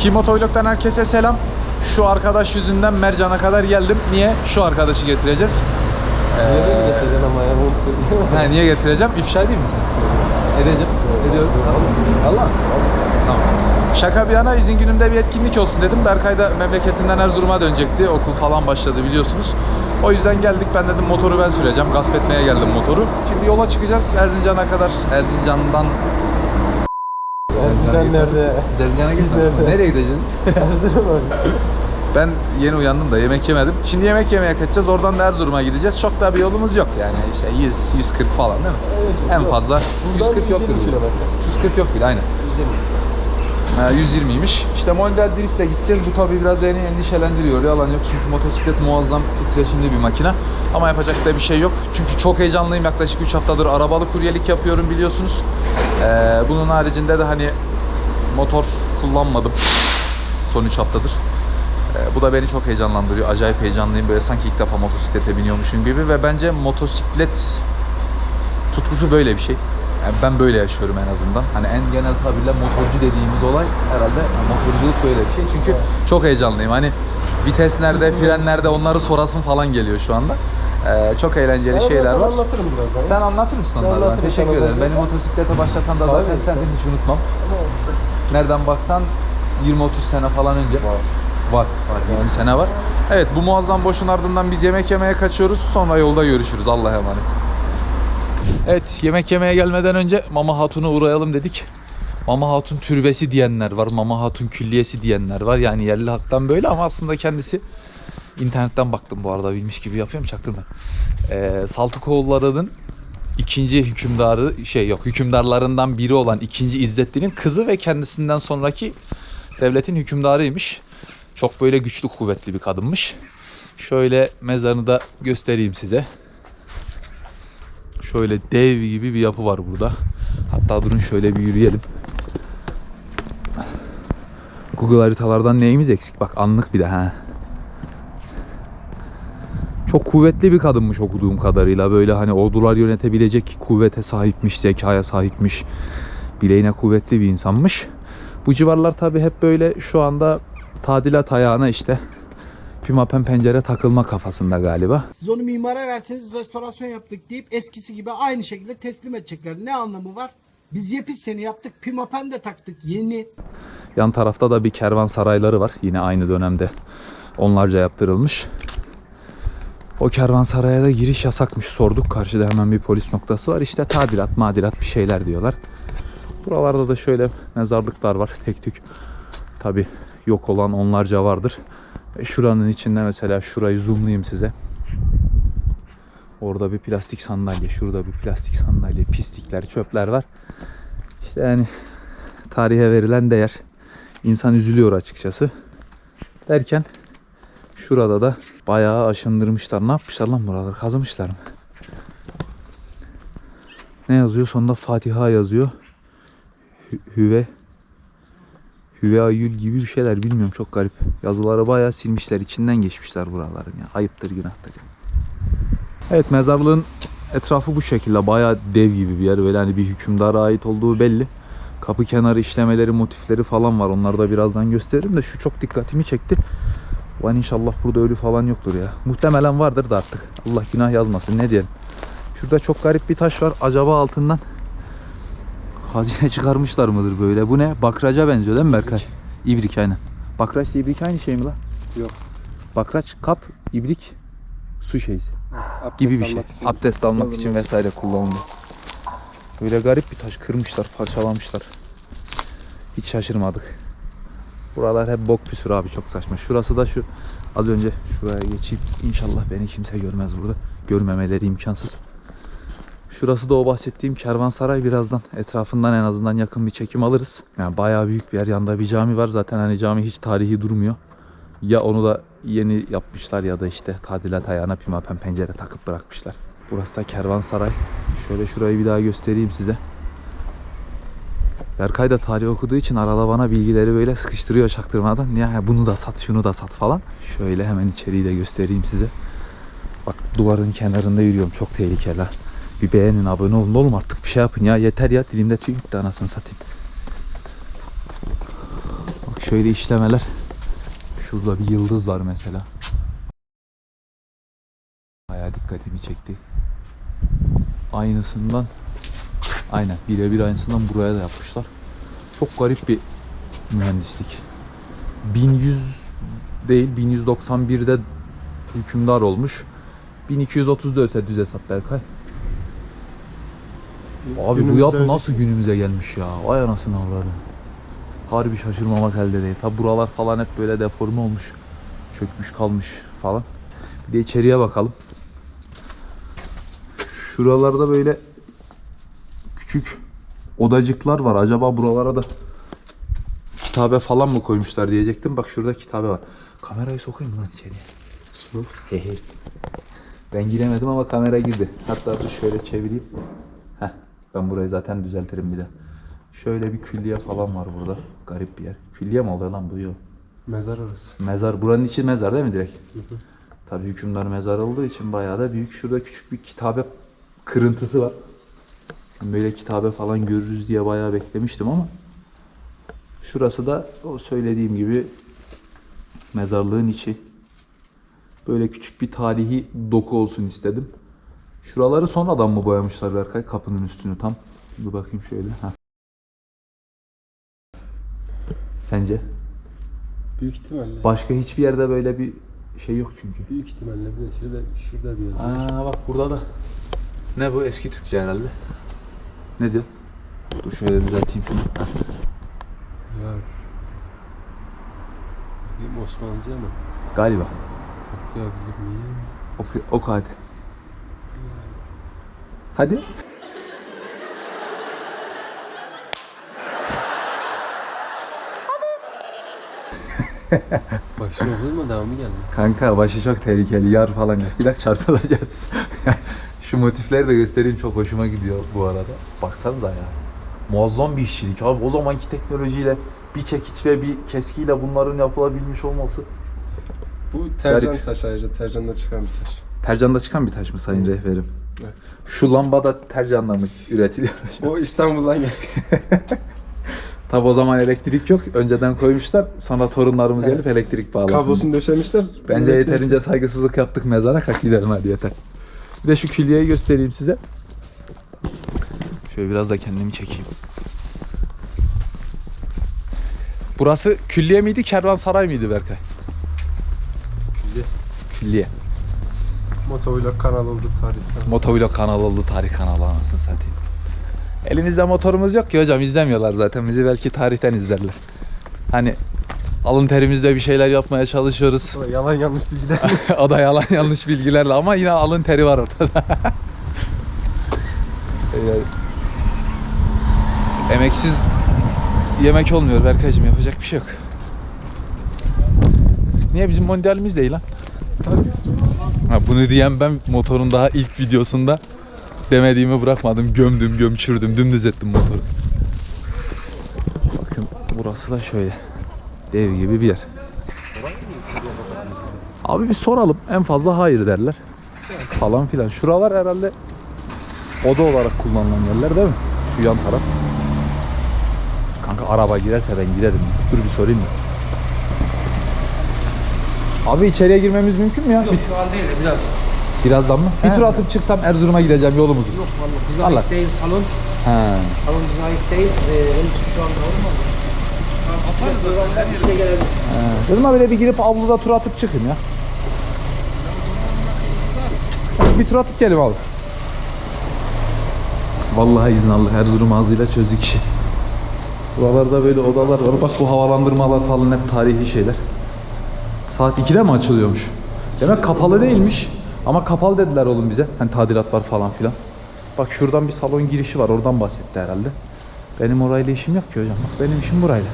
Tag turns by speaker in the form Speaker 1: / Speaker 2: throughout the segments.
Speaker 1: Ki Motovlog'dan herkese selam. Şu arkadaş yüzünden Mercan'a kadar geldim. Niye? Şu arkadaşı getireceğiz.
Speaker 2: Nereye getireceksin ama ya onu söyleyeyim.
Speaker 1: Ha, niye getireceğim? İfşa değil mi sen? Edeceğim. Ediyorum. Allah. Tamam. Şaka bir yana izin günümde bir etkinlik olsun dedim. Berkay da memleketinden Erzurum'a dönecekti. Okul falan başladı biliyorsunuz. O yüzden geldik. Ben dedim motoru ben süreceğim. Gasp etmeye geldim motoru. Şimdi yola çıkacağız Erzincan'a kadar. Erzincan'dan
Speaker 2: Erzincan nerede?
Speaker 1: Erzincan'a
Speaker 2: Biz nerede?
Speaker 1: Nereye gideceğiz?
Speaker 2: Erzurum abi.
Speaker 1: Ben yeni uyandım da yemek yemedim. Şimdi yemek yemeye kaçacağız. Oradan da Erzurum'a gideceğiz. Çok da bir yolumuz yok yani. İşte 100 140 falan değil mi?
Speaker 2: Evet,
Speaker 1: en
Speaker 2: yok.
Speaker 1: fazla
Speaker 2: Buradan
Speaker 1: 140 yoktur.
Speaker 2: 120 kilometre.
Speaker 1: 140 yok bile aynen.
Speaker 2: 120.
Speaker 1: Ha, 120'ymiş. İşte Mondial Drift'le gideceğiz. Bu tabii biraz beni endişelendiriyor. Yalan yok çünkü motosiklet muazzam titreşimli bir makine. Ama yapacak da bir şey yok. Çünkü çok heyecanlıyım. Yaklaşık 3 haftadır arabalı kuryelik yapıyorum biliyorsunuz. Ee, bunun haricinde de hani motor kullanmadım son 3 haftadır. Ee, bu da beni çok heyecanlandırıyor. Acayip heyecanlıyım. Böyle sanki ilk defa motosiklete biniyormuşum gibi ve bence motosiklet tutkusu böyle bir şey. Yani ben böyle yaşıyorum en azından. Hani en genel tabirle motorcu dediğimiz olay herhalde yani motorculuk böyle bir şey. Çünkü çok heyecanlıyım. Hani vites nerede, fren nerede onları sorasım falan geliyor şu anda. Ee, çok eğlenceli
Speaker 2: ben
Speaker 1: şeyler var.
Speaker 2: anlatırım birazdan.
Speaker 1: Sen anlatır mısın
Speaker 2: Ben
Speaker 1: onları? Ben
Speaker 2: anlatırım
Speaker 1: teşekkür ederim.
Speaker 2: ben
Speaker 1: Beni motosiklete başlatan da zaten sendin hiç unutmam. Nereden baksan 20-30 sene falan önce.
Speaker 2: Var.
Speaker 1: Var. Var. 20 sene var. Evet bu muazzam boşun ardından biz yemek yemeye kaçıyoruz. Sonra yolda görüşürüz. Allah'a emanet. Evet yemek yemeye gelmeden önce Mama Hatun'a uğrayalım dedik. Mama Hatun türbesi diyenler var. Mama Hatun külliyesi diyenler var. Yani yerli halktan böyle ama aslında kendisi internetten baktım bu arada bilmiş gibi yapıyorum çaktırma. Ee, Saltıkoğulları'nın ikinci hükümdarı şey yok hükümdarlarından biri olan ikinci İzzettin'in kızı ve kendisinden sonraki devletin hükümdarıymış. Çok böyle güçlü kuvvetli bir kadınmış. Şöyle mezarını da göstereyim size. Şöyle dev gibi bir yapı var burada. Hatta durun şöyle bir yürüyelim. Google haritalardan neyimiz eksik? Bak anlık bir de ha. Çok kuvvetli bir kadınmış okuduğum kadarıyla. Böyle hani ordular yönetebilecek kuvvete sahipmiş, zekaya sahipmiş. Bileğine kuvvetli bir insanmış. Bu civarlar tabi hep böyle şu anda tadilat ayağına işte pimapen pencere takılma kafasında galiba.
Speaker 3: Siz onu mimara verseniz restorasyon yaptık deyip eskisi gibi aynı şekilde teslim edecekler. Ne anlamı var? Biz yepis seni yaptık, pimapen de taktık yeni.
Speaker 1: Yan tarafta da bir kervansarayları var. Yine aynı dönemde onlarca yaptırılmış. O kervansaraya da giriş yasakmış sorduk. Karşıda hemen bir polis noktası var. İşte tadilat, madilat bir şeyler diyorlar. Buralarda da şöyle mezarlıklar var. Tek tük tabi yok olan onlarca vardır. Ve şuranın içinde mesela şurayı zoomlayayım size. Orada bir plastik sandalye, şurada bir plastik sandalye, pislikler, çöpler var. İşte yani tarihe verilen değer. İnsan üzülüyor açıkçası. Derken şurada da bayağı aşındırmışlar. Ne yapmışlar lan buraları? Kazımışlar mı? Ne yazıyor? Sonunda Fatiha yazıyor. Hü- Hüve Hüve Ayül gibi bir şeyler bilmiyorum çok garip. Yazıları bayağı silmişler. içinden geçmişler buraların ya. Ayıptır günahtır. Evet mezarlığın etrafı bu şekilde. Bayağı dev gibi bir yer. Böyle hani bir hükümdara ait olduğu belli. Kapı kenarı işlemeleri, motifleri falan var. Onları da birazdan gösteririm de şu çok dikkatimi çekti. Ulan inşallah burada ölü falan yoktur ya. Muhtemelen vardır da artık. Allah günah yazmasın ne diyelim. Şurada çok garip bir taş var. Acaba altından hazine çıkarmışlar mıdır böyle? Bu ne? Bakraca benziyor değil mi Berkay? İbrik aynen. Bakraç ile ibrik aynı şey mi la?
Speaker 2: Yok.
Speaker 1: Bakraç, kap, ibrik, su şeysi gibi bir şey. Abdest almak için vesaire kullanılıyor. Böyle garip bir taş kırmışlar, parçalamışlar. Hiç şaşırmadık. Buralar hep bok püsür abi çok saçma. Şurası da şu az önce şuraya geçeyim. İnşallah beni kimse görmez burada. Görmemeleri imkansız. Şurası da o bahsettiğim kervansaray birazdan etrafından en azından yakın bir çekim alırız. Yani bayağı büyük bir yer. Yanında bir cami var. Zaten hani cami hiç tarihi durmuyor. Ya onu da yeni yapmışlar ya da işte tadilat ayağına pimapen pencere takıp bırakmışlar. Burası da kervansaray. Şöyle şurayı bir daha göstereyim size. Berkay da tarih okuduğu için arada bana bilgileri böyle sıkıştırıyor çaktırmadan. Ya bunu da sat, şunu da sat falan. Şöyle hemen içeriği de göstereyim size. Bak duvarın kenarında yürüyorum. Çok tehlikeli. Bir beğenin, abone olun oğlum artık bir şey yapın ya. Yeter ya dilimde tüy gitti anasını satayım. Bak şöyle işlemeler. Şurada bir yıldız var mesela. Bayağı dikkatimi çekti. Aynısından aynen birebir aynısından buraya da yapmışlar. Çok garip bir mühendislik. 1100 değil 1191'de hükümdar olmuş. 1234'e düz hesap Berkay. Abi bu
Speaker 2: öyle
Speaker 1: nasıl günümüze gelmiş ya? Vay anasını avradı. Harbi şaşırmamak elde değil. Tabi buralar falan hep böyle deforme olmuş. Çökmüş kalmış falan. Bir de içeriye bakalım. Şuralarda böyle küçük odacıklar var. Acaba buralara da kitabe falan mı koymuşlar diyecektim. Bak şurada kitabe var. Kamerayı sokayım lan içeriye. Hehe. ben giremedim ama kamera girdi. Hatta dur şöyle çevireyim. Ben burayı zaten düzeltirim bir de. Şöyle bir külliye falan var burada. Garip bir yer. Külliye mi oluyor lan bu? Yok.
Speaker 2: Mezar orası.
Speaker 1: Mezar. Buranın içi mezar değil mi direkt? Tabii hükümdar mezar olduğu için bayağı da büyük. Şurada küçük bir kitabe kırıntısı var. Böyle kitabe falan görürüz diye bayağı beklemiştim ama şurası da o söylediğim gibi mezarlığın içi. Böyle küçük bir tarihi doku olsun istedim. Şuraları sonradan mı boyamışlar Berkay? Kapının üstünü tam. Dur bakayım şöyle. Ha. Sence?
Speaker 2: Büyük ihtimalle.
Speaker 1: Başka hiçbir yerde böyle bir şey yok çünkü.
Speaker 2: Büyük ihtimalle bir de şurada, şurada bir yazı.
Speaker 1: Aa bak burada da. Ne bu? Eski Türkçe herhalde. Ne diyor? Dur şöyle düzelteyim şunu.
Speaker 2: Ya. Bakayım Osmanlıca mı?
Speaker 1: Galiba.
Speaker 2: Okuyabilir miyim?
Speaker 1: Oku, oku hadi. Hadi.
Speaker 2: Başına okudun mu? Devamı geldi.
Speaker 1: Kanka başı çok tehlikeli. Yar falan yok. Gider çarpılacağız. Şu motifleri de göstereyim. Çok hoşuma gidiyor bu arada. Baksanıza ya. Muazzam bir işçilik abi. O zamanki teknolojiyle bir çekiç ve bir keskiyle bunların yapılabilmiş olması.
Speaker 2: Bu tercan
Speaker 1: Garip.
Speaker 2: taşı ayrıca. Tercanda çıkan bir taş.
Speaker 1: Tercanda çıkan bir taş mı sayın rehberim?
Speaker 2: Evet.
Speaker 1: Şu lamba da tercanla üretiliyor?
Speaker 2: O İstanbul'dan gel.
Speaker 1: Tabi o zaman elektrik yok. Önceden koymuşlar. Sonra torunlarımız gelip elektrik bağlasın.
Speaker 2: Kablosunu döşemişler.
Speaker 1: Bence
Speaker 2: Evet,
Speaker 1: yeterince saygısızlık yaptık mezara. Kalk gidelim hadi yeter. Bir de şu külliyeyi göstereyim size. Şöyle biraz da kendimi çekeyim. Burası külliye miydi, kervansaray mıydı Berkay?
Speaker 2: Külliye.
Speaker 1: Külliye.
Speaker 2: Motovlog kanal oldu tarihten.
Speaker 1: Motovlog kanalı oldu, tarih kanalı anasını satayım. Elimizde motorumuz yok ki hocam izlemiyorlar zaten. Bizi belki tarihten izlerler. Hani alın terimizle bir şeyler yapmaya çalışıyoruz.
Speaker 2: Yalan yanlış bilgiler.
Speaker 1: o da yalan yanlış bilgilerle ama yine alın teri var ortada. Öyle emeksiz yemek olmuyor Berkaycığım yapacak bir şey yok. Niye bizim mondialimiz değil lan? Ha, bunu diyen ben motorun daha ilk videosunda demediğimi bırakmadım. Gömdüm, gömçürdüm, dümdüz ettim motoru. Bakın burası da şöyle. Dev gibi bir yer. Abi bir soralım. En fazla hayır derler. Falan filan. Şuralar herhalde oda olarak kullanılan yerler değil mi? Şu yan taraf. Kanka araba girerse ben girerim. Dur bir sorayım mı? Abi içeriye girmemiz mümkün mü ya? Bir-
Speaker 3: Şu an değil de biraz.
Speaker 1: birazdan mı? Bir tur atıp çıksam Erzurum'a gideceğim yolumuzu.
Speaker 3: Yok vallahi bize
Speaker 1: Allah.
Speaker 3: ait değil salon.
Speaker 1: He.
Speaker 3: Salon bize ait değil. Ee, onun için şu anda olmaz. Yaparız o zaman her yere gelebiliriz.
Speaker 1: he. Dedim abi bir girip avluda tur atıp çıkayım ya. Bir tur atıp gelin abi. Vallahi izin Allah Erzurum ağzıyla çözdük işi. Buralarda böyle odalar var. Bak bu havalandırmalar falan hep tarihi şeyler. Saat 2'de mi açılıyormuş? Demek kapalı değilmiş. Ama kapalı dediler oğlum bize. Hani tadilat var falan filan. Bak şuradan bir salon girişi var. Oradan bahsetti herhalde. Benim orayla işim yok ki hocam. Bak benim işim burayla.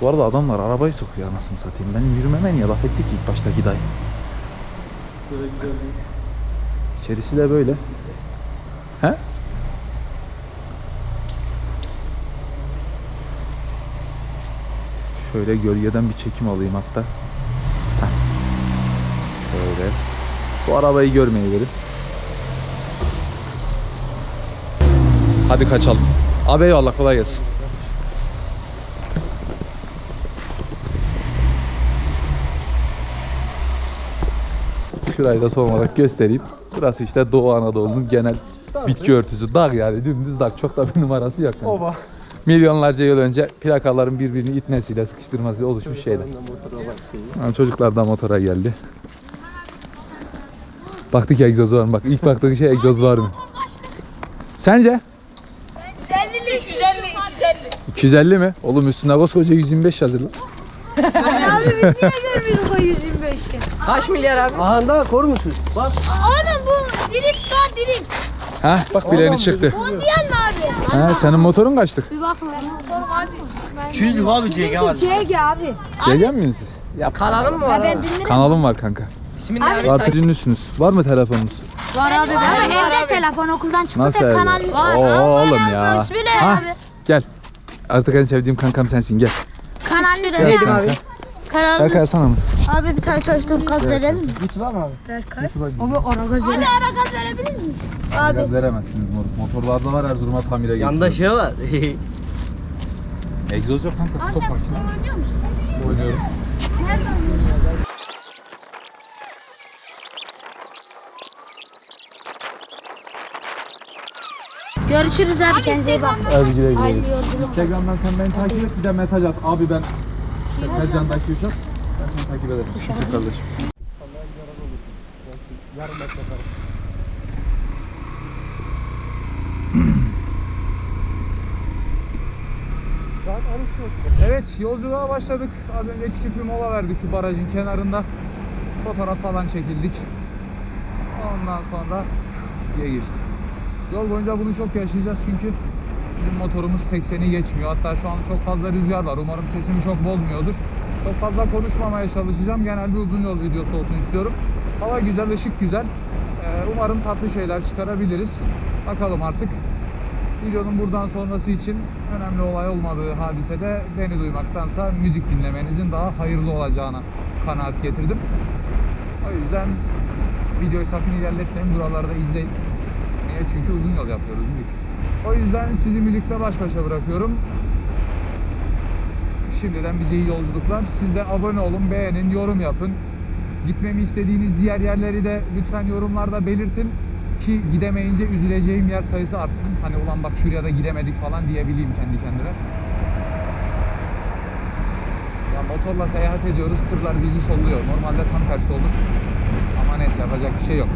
Speaker 1: Bu arada adamlar arabayı sokuyor anasını satayım. Benim yürümeme niye laf etti ki ilk baştaki dayı.
Speaker 2: Böyle güzel bir
Speaker 1: İçerisi de böyle. He? Şöyle gölgeden bir çekim alayım hatta. Şöyle. Bu arabayı görmeyi verin. Hadi kaçalım. Abi eyvallah kolay gelsin.
Speaker 4: Şurayı da son olarak göstereyim. Burası işte Doğu Anadolu'nun genel bitki örtüsü. Dağ yani dümdüz dağ. Çok da bir numarası yok. Yani.
Speaker 2: Ova.
Speaker 4: Milyonlarca yıl önce plakaların birbirini itmesiyle sıkıştırmasıyla oluşmuş şeyler. Yani çocuklar da motora geldi. Baktık egzoz var mı? Bak ilk baktığın şey egzoz var mı? Sence?
Speaker 5: 250 250 250.
Speaker 4: 250 mi? Oğlum üstüne koskoca 125 yazır lan.
Speaker 5: Abi biz niye görmüyoruz o 125'i?
Speaker 1: Kaç milyar abi?
Speaker 2: Aha da kor musun? Bak.
Speaker 5: Oğlum bu drift daha drift.
Speaker 4: Ha bak bileğini çıktı.
Speaker 5: Mondial mi abi?
Speaker 4: Ha senin motorun kaçtık?
Speaker 5: Bir benim motorum abi.
Speaker 6: 200 lira abi CG var.
Speaker 5: CG abi.
Speaker 4: Gelgen miyiz siz?
Speaker 1: Kanalın mı var
Speaker 5: Ben
Speaker 1: abi?
Speaker 5: bilmiyorum.
Speaker 4: Kanalım var kanka.
Speaker 1: İsmin ne abi?
Speaker 4: Ünlüsünüz. Var mı telefonunuz?
Speaker 5: Var abi. Ama evde telefon okuldan çıktı
Speaker 4: Nasıl
Speaker 5: tek kanalımız var.
Speaker 4: Oo, oğlum ya.
Speaker 5: İsmi
Speaker 4: Ha?
Speaker 5: abi?
Speaker 4: Gel. Artık en sevdiğim kankam sensin gel.
Speaker 5: Kanalımız
Speaker 4: Gel
Speaker 5: ne?
Speaker 1: Abi?
Speaker 4: Berkay sana mı?
Speaker 5: Abi bir tane çalıştığım gaz verelim mi?
Speaker 2: Git var mı abi?
Speaker 5: Abi ara gaz verelim. Abi ara gaz verebilir miyiz? Abi.
Speaker 4: Gaz veremezsiniz moruk. Motorlarda var Erzurum'a tamire getiriyor.
Speaker 6: Yanda şey var.
Speaker 4: Egzoz yok kanka stop makine.
Speaker 5: Oynuyor musun?
Speaker 4: Oynuyorum.
Speaker 5: Nerede oynuyorsun? Görüşürüz abi kendine iyi bak.
Speaker 4: Hadi güle güle. Instagram'dan sen beni takip et bir de mesaj at. Abi ben Ercan'daki uçak. Ben seni takip ederim. Sıkıntı kardeşim. Evet yolculuğa başladık. Az önce küçük bir mola verdik barajın kenarında. Fotoğraf falan çekildik. Ondan sonra diye geçtik. Yol boyunca bunu çok yaşayacağız çünkü bizim motorumuz 80'i geçmiyor. Hatta şu an çok fazla rüzgar var. Umarım sesimi çok bozmuyordur. Çok fazla konuşmamaya çalışacağım. Genel bir uzun yol videosu olsun istiyorum. Hava güzel, ışık güzel. Ee, umarım tatlı şeyler çıkarabiliriz. Bakalım artık. Videonun buradan sonrası için önemli olay olmadığı hadisede beni duymaktansa müzik dinlemenizin daha hayırlı olacağına kanaat getirdim. O yüzden videoyu sakın ilerletmeyin. Buralarda izleyin. Niye? Çünkü uzun yol yapıyoruz müzik. O yüzden sizi müzikle baş başa bırakıyorum. Şimdiden bize iyi yolculuklar. Siz de abone olun, beğenin, yorum yapın. Gitmemi istediğiniz diğer yerleri de lütfen yorumlarda belirtin ki gidemeyince üzüleceğim yer sayısı artsın. Hani ulan bak şuraya da gidemedik falan diyebileyim kendi kendime. Ya motorla seyahat ediyoruz, tırlar bizi solluyor. Normalde tam tersi olur. Ama neyse yapacak bir şey yok.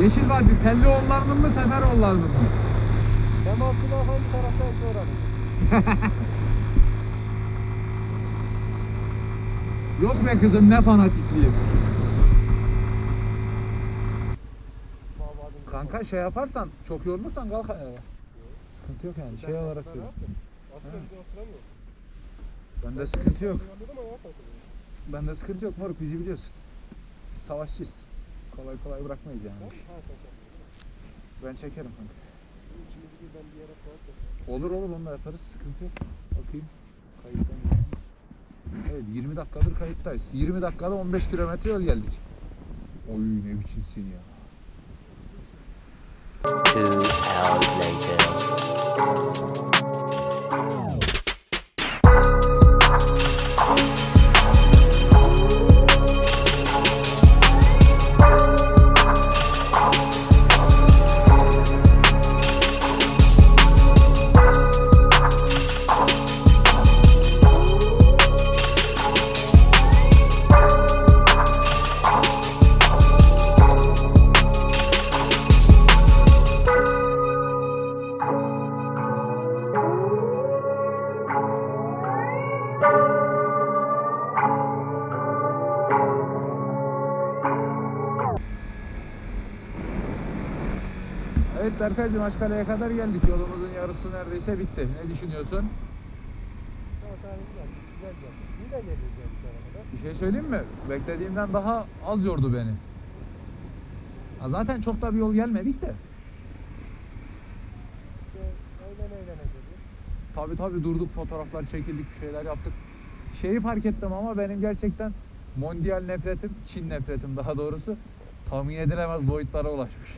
Speaker 4: Yeşil Vadi Tellioğulları'nın mı Seferoğulları'nın mı?
Speaker 7: Kemal Sunal hangi taraftan sonra?
Speaker 4: Yok be kızım ne fanatikliği. Kanka şey yaparsan çok yorulursan kalk ayağa. Sıkıntı yok yani şey olarak
Speaker 7: oturamıyor.
Speaker 4: Bende sıkıntı yok. Bende sıkıntı yok moruk bizi biliyorsun. Savaşçıyız. Kolay kolay bırakmayız yani. Ben çekerim kanka. Olur olur onu da yaparız sıkıntı yok. Bakayım. Kayıttan. Evet 20 dakikadır kayıttayız. 20 dakikada 15 kilometre yol geldik. Oy ne biçimsin ya.
Speaker 8: Two hours later.
Speaker 4: Berkaycığım Aşkale'ye kadar geldik. Yolumuzun yarısı neredeyse bitti. Ne düşünüyorsun? Bir şey söyleyeyim mi? Beklediğimden daha az yordu beni. Ha, zaten çok da bir yol gelmedik de. Tabi tabi durduk fotoğraflar çekildik şeyler yaptık. Şeyi fark ettim ama benim gerçekten mondial nefretim, Çin nefretim daha doğrusu tahmin edilemez boyutlara ulaşmış.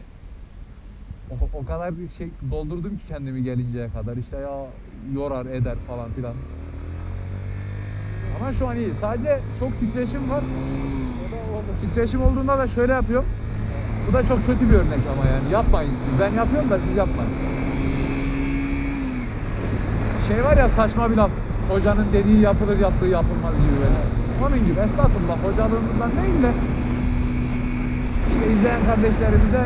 Speaker 4: O, o kadar bir şey doldurdum ki kendimi gelinceye kadar işte ya yorar eder falan filan. Ama şu an iyi. Sadece çok titreşim var. Titreşim olduğunda da şöyle yapıyorum. Bu da çok kötü bir örnek ama yani yapmayın siz. Ben yapıyorum da siz yapmayın. Şey var ya saçma bir laf. Hocanın dediği yapılır yaptığı yapılmaz gibi böyle. Onun gibi estağfurullah hocalığımızdan değil de işte izleyen kardeşlerimize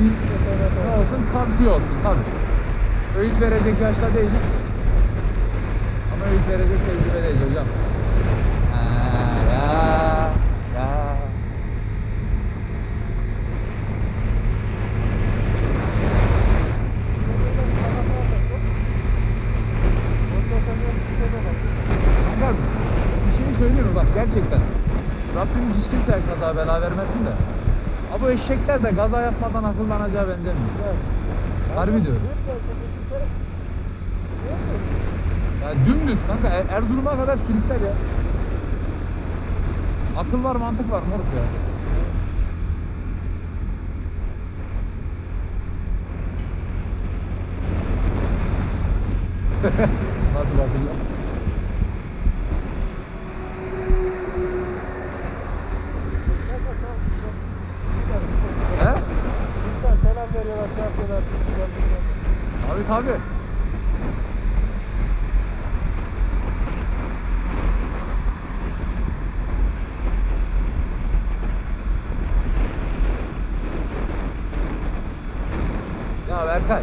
Speaker 4: ne olsun tavsiye olsun tabii. Öğüt verecek yaşta değiliz. Ama öğüt verecek tecrübedeyiz hocam. Ya, ya. Kanka bir şey söyleyeyim mi bak gerçekten. Rabbim hiç kimseye kaza bela vermesin de. Ama bu eşekler de gaza yapmadan akıllanacağı benzemiyor. Harbi diyorum. Ya dümdüz kanka Er- Erzurum'a kadar sürükler ya. Akıl var mantık var moruk ya. Nasıl hatırlıyor?
Speaker 7: Yapıyorlar.
Speaker 4: Abi tabi. Ya Berkay,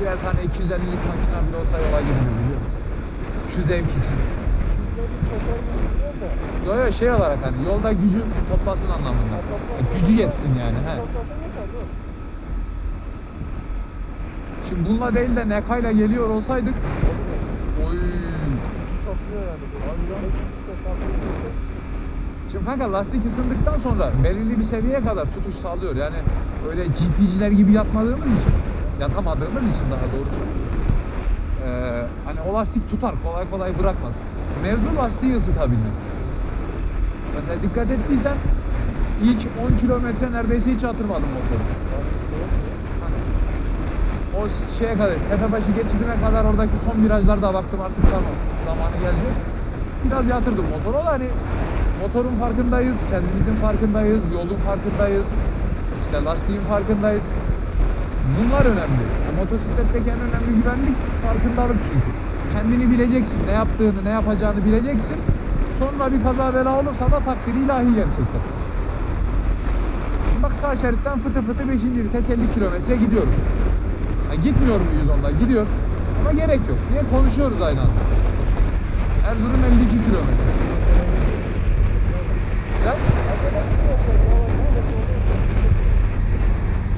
Speaker 4: birer tane 250'lik makine bile olsa yola gidiyor biliyor musun? Şu zevk için. Yo yo şey olarak hani yolda gücü toplasın anlamında. Gücü yetsin yani. He. Şimdi bununla değil de nekayla geliyor olsaydık Oy. Şimdi kanka lastik ısındıktan sonra belirli bir seviyeye kadar tutuş sağlıyor. Yani öyle GP'ciler gibi yapmadığımız için, yatamadığımız için daha doğrusu. Ee, hani o lastik tutar, kolay kolay bırakmaz. Mevzu lastiği ısıtabilmek. Mesela dikkat ettiysen ilk 10 kilometre neredeyse hiç atırmadım motoru. O şeye kadar, Tepebaşı geçidine kadar oradaki son virajlarda baktım artık tamam zamanı geldi. Biraz yatırdım motoru da hani motorun farkındayız, kendimizin farkındayız, yolun farkındayız, işte lastiğin farkındayız. Bunlar önemli. Motosikletteki en önemli güvenlik farkındalık çünkü.
Speaker 1: kendini bileceksin. Ne yaptığını, ne yapacağını bileceksin. Sonra bir kaza bela olursa da takdiri ilahi gerçekten. Bak sağ şeritten fıtı fıtı 5. vites 50 kilometre gidiyoruz. Ya gitmiyor muyuz? Gidiyor. Ama gerek yok. Niye konuşuyoruz aynı anda? Erzurum 52 kilometre. Ya?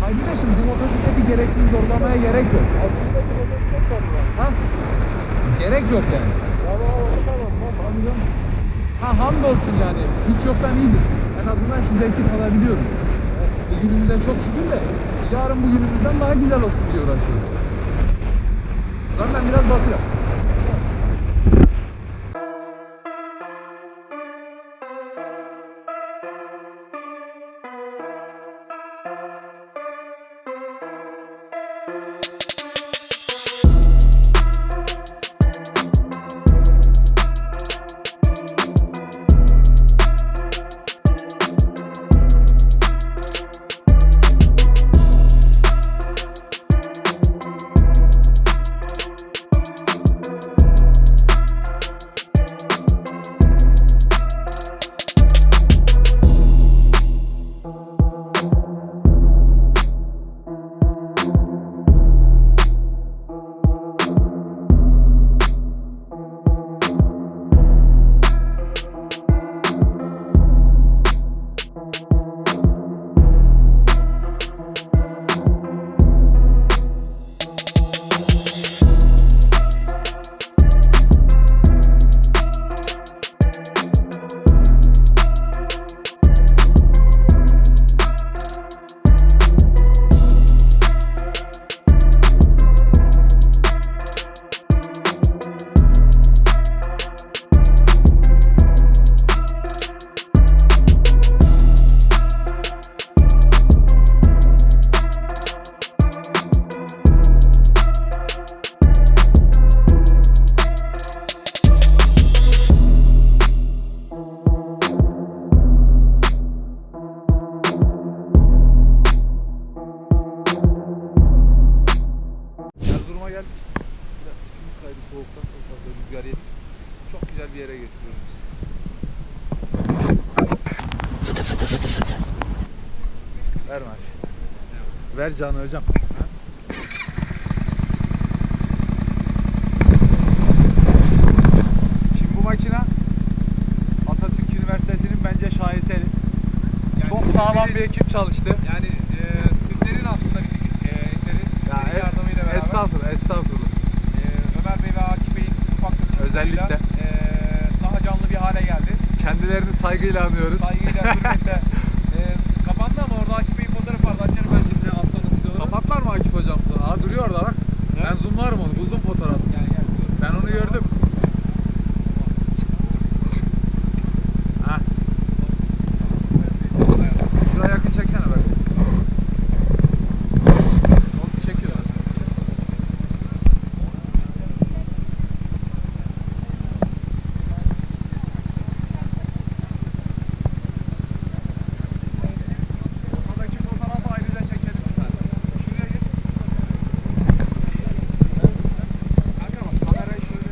Speaker 1: Hayır de şimdi bu motosikleti gereksiz zorlamaya gerek yok. Ha? Gerek yok yani. Ha hamdolsun yani. Hiç yoktan iyidir. En azından şu zevki alabiliyoruz. Bugünümüzden çok şükür de yarın bugünümüzden daha güzel olsun diye uğraşıyoruz. O ben biraz basıyorum. Soğuktan çok fazla rüzgar yedik. Çok güzel bir yere getiriyorum bizi. Ver maç. Ver canı hocam. Şimdi bu makina Atatürk Üniversitesi'nin bence şaheseri. Çok sağlam bir ekip çalıştı.
Speaker 9: Yani e, sizlerin aslında bir e, eseri.
Speaker 1: Ya,
Speaker 9: sizlerin
Speaker 1: e-
Speaker 9: yardımıyla beraber.
Speaker 1: Estağfurullah, estağfurullah.
Speaker 9: E, Ömer Bey ve Akif Bey'in ufak katkılarıyla,
Speaker 1: Özellikle.
Speaker 9: E, daha canlı bir hale geldi.
Speaker 1: Kendilerini saygıyla anıyoruz.
Speaker 9: Saygıyla, hürmetle. E, kapandı ama orada Akif Bey'in fotoğrafı vardı. Açarım ben size atladım videoları.
Speaker 1: Kapatlar mı Akif hocam? Aa duruyor orada bak. Ben zoomlarım onu. Buldum fotoğrafı.
Speaker 9: Gel gel. dur.
Speaker 1: Ben onu gördüm. Ha. Şuraya yakın çeksene bak. Oğlum çekiyor.
Speaker 9: Oradaki fotoğrafı ayrıca çekelim sen. Şuraya git. Kanka bak kamerayı şöyle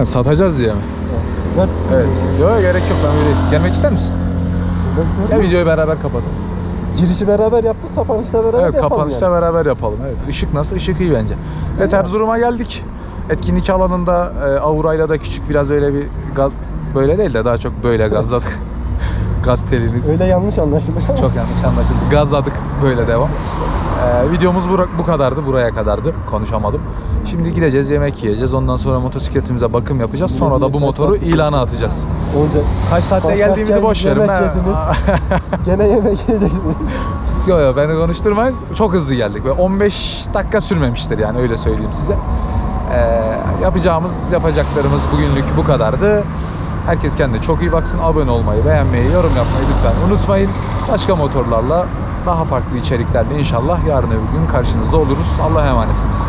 Speaker 1: Ha satacağız diye mi? Evet. Yok gerek yok ben böyle. Gelmek ister misin? Gel videoyu beraber kapatalım.
Speaker 2: Girişi beraber yaptık, kapanışta beraber
Speaker 1: Evet
Speaker 2: yapalım
Speaker 1: kapanışta
Speaker 2: yani.
Speaker 1: beraber yapalım. Evet. Işık nasıl? Işık iyi bence. Evet Erzurum'a geldik. Etkinlik alanında e, Aura'yla da küçük biraz öyle bir gal- Böyle değil de daha çok böyle gazladık. Gaz telini
Speaker 2: Öyle yanlış anlaşılır.
Speaker 1: çok yanlış anlaşıldı. Gazladık böyle devam. Ee, videomuz bu, bu kadardı. Buraya kadardı. Konuşamadım. Şimdi gideceğiz yemek yiyeceğiz. Ondan sonra motosikletimize bakım yapacağız. Sonra da bu motoru ilana atacağız.
Speaker 2: Olacak.
Speaker 1: Kaç saatte
Speaker 2: Başlarken
Speaker 1: geldiğimizi boş verin.
Speaker 2: yemek
Speaker 1: Ben-
Speaker 2: yediniz. Gene yemek yiyecek
Speaker 1: Yok yok beni konuşturmayın. Çok hızlı geldik. Ve 15 dakika sürmemiştir yani öyle söyleyeyim size. Ee, yapacağımız, yapacaklarımız bugünlük bu kadardı. Herkes kendine çok iyi baksın. Abone olmayı, beğenmeyi, yorum yapmayı lütfen unutmayın. Başka motorlarla daha farklı içeriklerle inşallah yarın öbür gün karşınızda oluruz. Allah'a emanetsiniz.